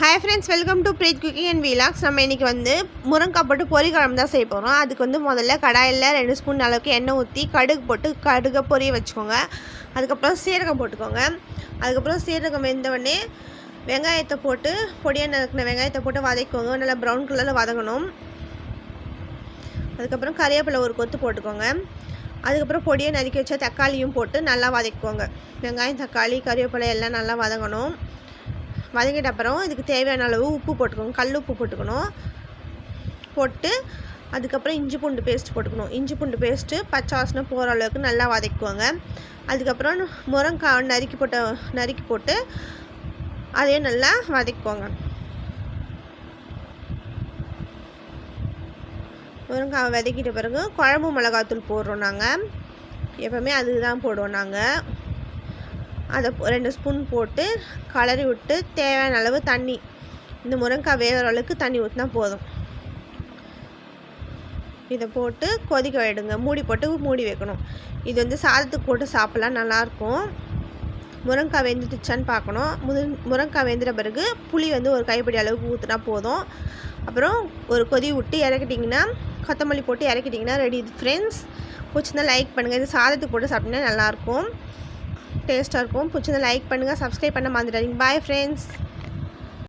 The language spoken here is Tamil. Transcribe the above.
Hi friends welcome to Preeth cooking and vlogs நம்ம இன்றைக்கி வந்து முருங்காய் போட்டு பொரி குழம்பு தான் செய்ய போகிறோம் அதுக்கு வந்து முதல்ல கடாயில் ரெண்டு ஸ்பூன் அளவுக்கு எண்ணெய் ஊற்றி கடுகு போட்டு கடுகை பொரிய வச்சுக்கோங்க. அதுக்கப்புறம் சீரகம் போட்டுக்கோங்க. அதுக்கப்புறம் சீரகம் வெந்தவொடனே வெங்காயத்தை போட்டு பொடியாக நறுக்கின வெங்காயத்தை போட்டு வதக்கிக்கோங்க. நல்லா ப்ரௌன் கலரில் வதங்கணும். அதுக்கப்புறம் கறிவேப்பிலை ஒரு கொத்து போட்டுக்கோங்க. அதுக்கப்புறம் பொடியை நறுக்கி வச்ச தக்காளியும் போட்டு நல்லா வதக்கிக்கோங்க. வெங்காயம் தக்காளி கறிவேப்பிலை எல்லாம் நல்லா வதங்கணும். வதங்கிட்ட அப்புறம் இதுக்கு தேவையான அளவு உப்பு போட்டுக்கணும். கல் உப்பு போட்டுக்கணும். போட்டு அதுக்கப்புறம் இஞ்சி பூண்டு பேஸ்ட் போட்டுக்கணும். இஞ்சி பூண்டு பேஸ்ட்டு பச்சை வாசனை போகிற அளவுக்கு நல்லா வதக்குவாங்க அதுக்கப்புறம் முருங்காய் நறுக்கி போட்ட நறுக்கி போட்டு அதையும் நல்லா வதக்குவாங்க முருங்காய் வதக்கிட்ட பிறகு குழம்பு மிளகாத்தூள் போடுறோம் நாங்கள் எப்போவுமே அதுக்கு தான் போடுவோம் நாங்கள் அதை ரெண்டு ஸ்பூன் போட்டு கலரி விட்டு தேவையான அளவு தண்ணி. இந்த முருங்காய் வேகிற அளவுக்கு தண்ணி ஊற்றினா போதும். இதை போட்டு கொதிக்க விடுங்க. மூடி போட்டு மூடி வைக்கணும். இது வந்து சாதத்துக்கு போட்டு சாப்பிட்லாம் நல்லாயிருக்கும். முருங்கைக்காய் வெந்துட்டுச்சான்னு பார்க்கணும். முது முருங்கைக்காய் வெந்துட்ட பிறகு புளி வந்து ஒரு கைப்பிடி அளவுக்கு ஊற்றினா போதும். அப்புறம் ஒரு கொதி விட்டு இறக்கிட்டிங்கன்னா கொத்தமல்லி போட்டு இறக்கிட்டிங்கன்னா ரெடி ஃப்ரெண்ட்ஸ் பிடிச்சிருந்தா லைக் பண்ணுங்கள் இது சாதத்துக்கு போட்டு சாப்பிட்டிங்கன்னா நல்லாயிருக்கும். டேஸ்ட்டாக இருக்கும். பிடிச்சிருந்தா லைக் பண்ணுங்கள் சப்ஸ்கிரைப் பண்ண மறந்துடாதீங்க. Bye friends